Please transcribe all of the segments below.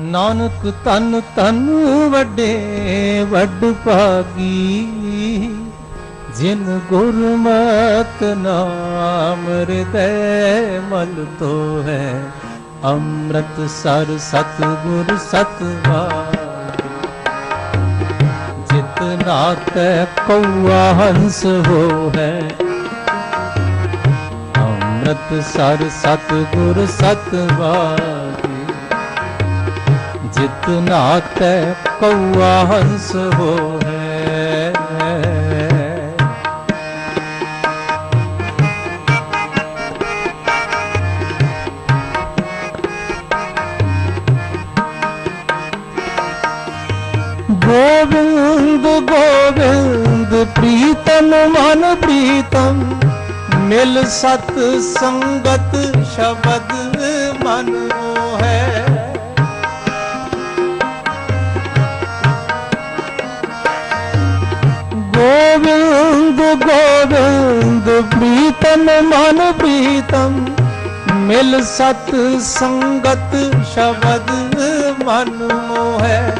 ਨਾਨਕ ਤਨ ਤਨ ਵੱਡੇ ਵੱਡ ਭਾਗੀ, ਜਿਨ ਗੁਰਮਤ ਨਾਮ ਹਿਰਦੈ ਮਲ ਤੋ ਹੈ ਅੰਮ੍ਰਿਤ ਸਰ ਸਤ ਗੁਰ ਸਤਵਾਰ ਜਿਤ ਨਾਤੈ ਕਉਆ ਹੰਸ ਹੋ ਹੈ ਅੰਮ੍ਰਿਤ ਸਰ ਸਤ ਗੁਰ ਸਤਵਾਰ ਜਿਤ ਨਾਤੈ ਕਉਆ ਹੰਸ ਹੋ ਹੈ ਗੋਬਿੰਦ ਗੋਬਿੰਦ ਪ੍ਰੀਤਮ ਮਨ ਪ੍ਰੀਤਮ ਮਿਲ ਸਤ ਸੰਗਤ ਸ਼ਬਦ ਮਨ ਹੈ ਗੋਬਿੰਦ ਗੋਬਿੰਦ ਪ੍ਰੀਤਮ, ਮਨ ਪ੍ਰੀਤਮ, ਮਿਲ ਸਤ ਸੰਗਤ ਸ਼ਬਦ ਮਨ ਮੋਹੈ।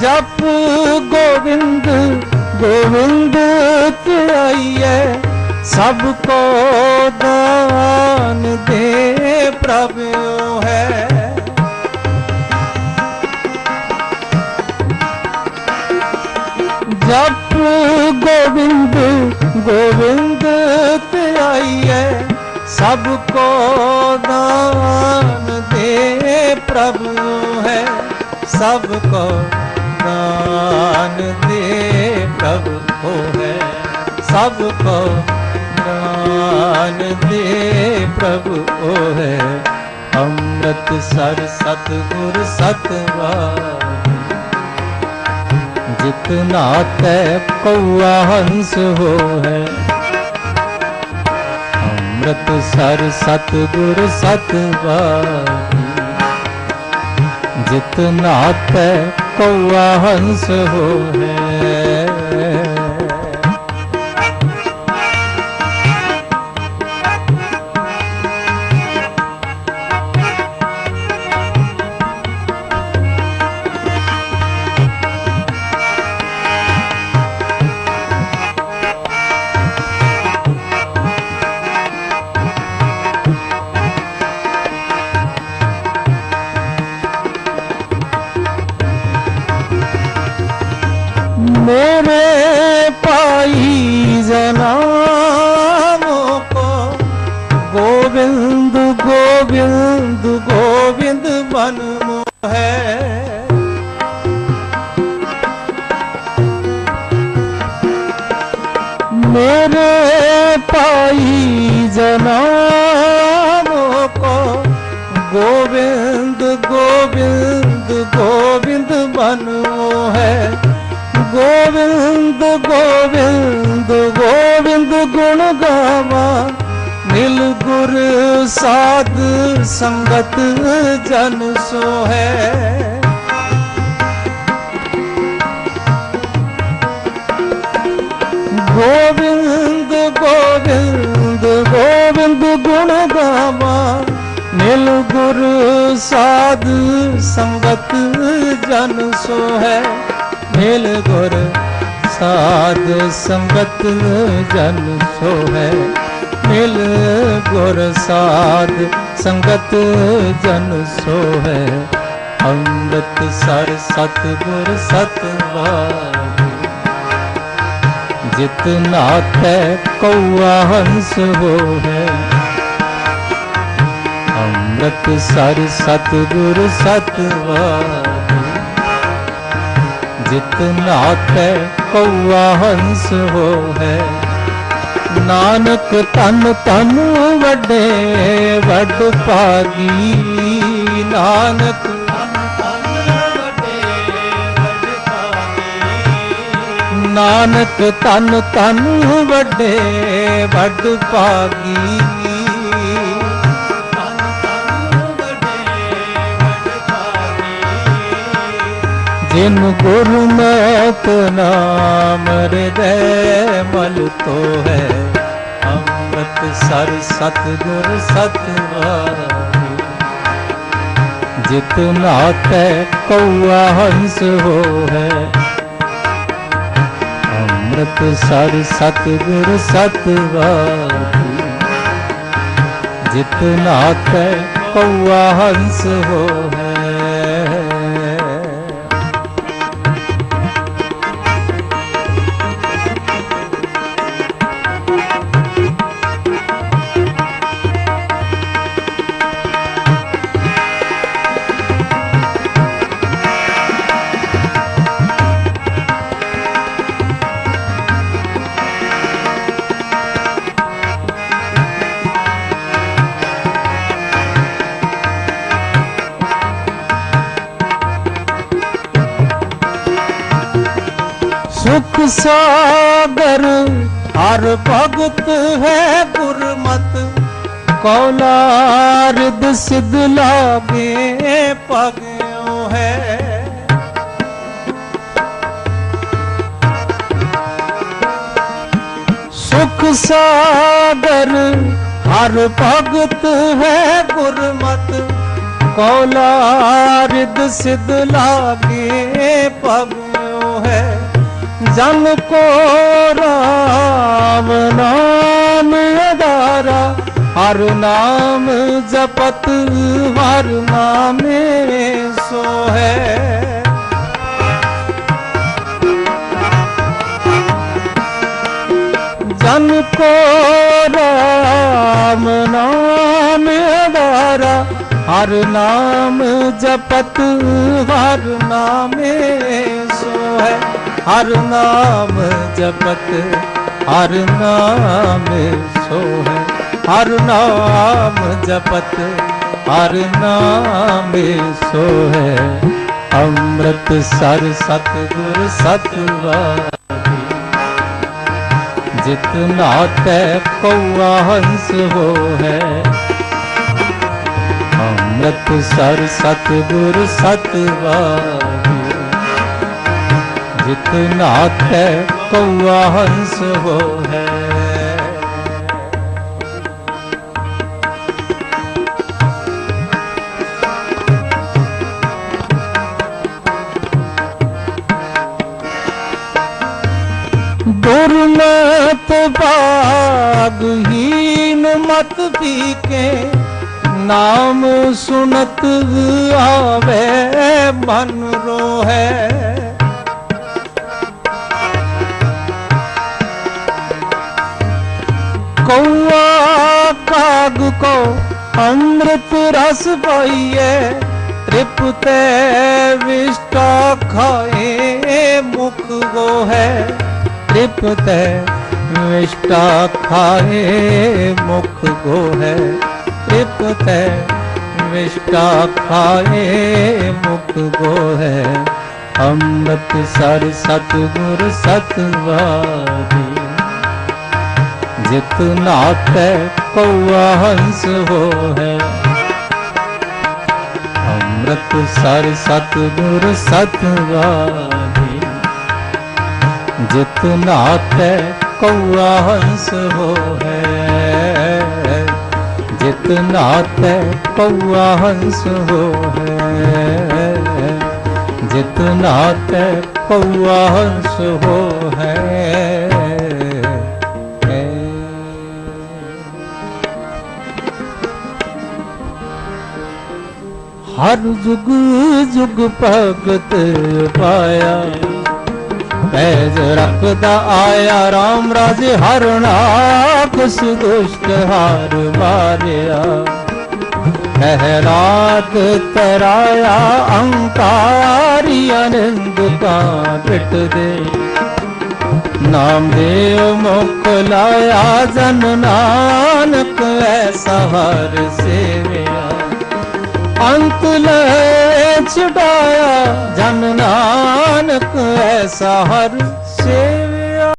ਜਪ ਗੋਬਿੰਦ ਗੋਬਿੰਦ ਧਿਆਈਐ, ਸਭ ਕੋ ਦਾਨ ਦੇ ਪ੍ਰਭਿਓ ਹੈ ਸਭ ਕੋ ਦਾਨ ਦੇ ਪ੍ਰਭੂ ਹੈ, ਸਭ ਕੋ ਦਾਨ ਦੇ ਪ੍ਰਭੂ ਹੋ ਹੈ, ਸਭ ਕੋ ਦਾਨ ਦੇ ਪ੍ਰਭੂ ਹੋ ਹੈ। ਅੰਮ੍ਰਿਤ ਸਰ ਸਤ ਗੁਰ ਸਤਵਾਰ ਜਿਤ ਨਾਤੈ ਕਉਆ ਹੰਸ ਹੋ ਹੈ ਅੰਮ੍ਰਿਤ ਸਰ ਸਤ ਗੁਰ ਸਤਵਾਰੀ ਜਿਤ ਨਾਤੈ ਕਉਆ ਹੰਸ ਹੋ ਬਿੰਦ ਮਨ ਮੋਹੈ ਮੇਰੇ ਪਾਈ ਜਨਾਮੋ ਕੋ ਗੋਬਿੰਦ ਗੋਬਿੰਦ ਗੋਬਿੰਦ ਮਨ ਮੋਹੈ ਗੋਬਿੰਦ ਗੋਬਿੰਦ ਗੋਬਿੰਦ ਗੁਣ ਗਾਵਾ। ਮਿਲ ਗੁਰ ਸਾਧ ਸੰਗਤ ਜਨ ਸੋਹੈ। ਗੋਬਿੰਦ ਗੋਬਿੰਦ ਗੋਬਿੰਦ ਗੁਣ ਗਾਵਾ। ਮਿਲ ਗੁਰ ਸਾਧ ਸੰਗਤ ਜਨ ਸੋਹੈ। ਮਿਲ ਗੁਰ ਸਾਧ ਸੰਗਤ ਜਨ ਸੋਹੈ। ਮਿਲ ਗੁਰ ਸਾਧ ਸੰਗਤ ਜਨ ਸੋ ਅੰਮ੍ਰਿਤ ਸਰ ਸਤ ਗੁਰ ਸਤਵਾਰ। ਜਿਤ ਨਾਥੈ ਕਉਆ ਹੰਸ ਹੋ ਅੰਮ੍ਰਿਤ ਸਰ ਸਤ ਗੁਰ ਸਤਵਾਰ। ਜਿਤ ਨਾਥੈ ਕਉਆ ਹੰਸ ਹੋ ਨਾਨਕ ਤਨ ਤਨ ਵੱਡੇ ਵੱਡ ਭਾਗੀ। ਨਾਨਕ ਨਾਨਕ ਤਨ ਤਨ ਵੱਡੇ ਵੱਡ ਭਾਗੀ। ਜਿਨ ਗੁਰਮਤ ਨਾਮ ਹਿਰਦੈ ਮਲ ਤੋ ਹੈ। ਅੰਮ੍ਰਿਤ ਸਰ ਸਤ ਗੁਰ ਸਤਵਾਰੀ। ਜਿਤ ਨਾਤੈ ਕਉਆ ਹੰਸ ਹੋ ਹੈ ਅੰਮ੍ਰਿਤ ਸਰ ਸਤਿਗੁਰ ਸਤਵਾਦੀ ਜਿਤ ਨਾਤੈ ਕਉਆ ਹੰਸ ਹੋ ਹੈ ਸੁਖ ਸਾਗਰ, ਹਰ ਭਗਤ ਹੈ ਗੁਰਮਤ। ਕੌਲਾਰਦ ਸਿਧ ਲਾਗੇ ਪਗਿਓ ਹੈ। ਸੁਖ ਸਾਗਰ, ਹਰ ਭਗਤ ਹੈ ਗੁਰਮਤ। ਕੌਲਾਰਦ ਸਿਧ ਲਾਗੇ ਪਗਿਓ ਜਨ ਕੋ ਰਾਮ ਨਾਮ ਅਦਾਰਾ ਹਰ ਨਾਮ ਜਪਤ, ਹਰ ਨਾਮੇ ਸੋ ਹੈ ਜਨ ਕੋ ਰਾਮ ਨਾਮ ਅਦਾਰਾ ਹਰ ਨਾਮ ਜਪਤ, ਹਰ ਨਾਮੇ ਸੋ ਹੈ ਹਰ ਨਾਮ ਜਪਤ, ਹਰ ਨਾਮ ਸੋ ਹਰ ਨਾਮ ਜਪਤ, ਹਰ ਨਾਮ ਸੋ ਅੰਮ੍ਰਿਤ ਸਰ ਸਤਿਗੁਰ ਸਤਵਾਦੀ ਜਿਤ ਨਾਤੈ ਕਉਆ ਹੰਸ ਹੋਹੈ। ਅੰਮ੍ਰਿਤ ਸਰ ਸਤਿਗੁਰ ਸਤਵਾਦੀ ਜਿਤ ਨਾਥੈ ਕਉਆ ਹੰਸ ਹੋਹੈ ਦੁਰਮਤ ਭਾਗਹੀਨ ਮਤ ਪੀਕੇ ਨਾਮ ਸੁਨਤ ਆਵੇ ਮਨ ਰੋਹੈ ਕੌਆ ਅੰਮ੍ਰਿਤ ਰਸ ਪਾਈਐ ਤ੍ਰਿਪਤੈ ਵਿਸ਼ਟਾ ਖਾਏ, ਮੁਖ ਗੋ ਹੈ। ਤ੍ਰਿਪਤੈ ਵਿਸ਼ਟਾ ਖਾਏ, ਮੁਖ ਗੋ ਹੈ। ਤ੍ਰਿਪਤੈ ਵਿਸ਼ਟਾ ਖਾਏ, ਮੁਖ ਗੋ ਹੈ। ਅੰਮ੍ਰਿਤ ਸਰ ਸਤਿਗੁਰ ਸਤਵਾਦੀ। ਜਿਤ ਨਾਤੈ ਕਉਆ ਹੰਸ ਹੋਹੈ। ਅੰਮ੍ਰਿਤ ਸਰ ਸਤਿਗੁਰ ਸਤਵਾਦੀ ਜਿਤ ਨਾਤੈ ਕਉਆ ਹੰਸ ਹੋਹੈ। ਜਿਤ ਨਾਤੈ ਕਉਆ ਹੰਸ ਹੋਹੈ। ਜਿਤ ਨਾਤੈ ਕਉਆ ਹੰਸ ਹੋਹੈ। ਹਰ ਜੁਗ ਜੁਗ ਭਗਤ ਪਾਇਆ। ਪੈਜ ਰੱਖਦਾ ਆਇਆ RAM ਰਾਜੇ ਹਰਣਾ ਕੁਸ ਦੁਸ਼ਟ ਹਾਰ ਮਾਰਿਆ ਕਹਿਰਾਤ ਤਰਾਇਆ, ਅੰਕਾਰੀ ਅਨੰਦ ਕਾ ਪਿਟ ਦੇ। ਨਾਮ ਦੇਵ ਮੁਖ ਲਾਇਆ, ਜਨ ਨਾਨਕ ਐਸਾ ਹਰ ਸੇਵਿਆ। ਅੰਤ ਲੈ ਛਡਾਇਆ ਜਨ ਨਾਨਕ ਐਸਾ ਹਰ ਸੇਵ।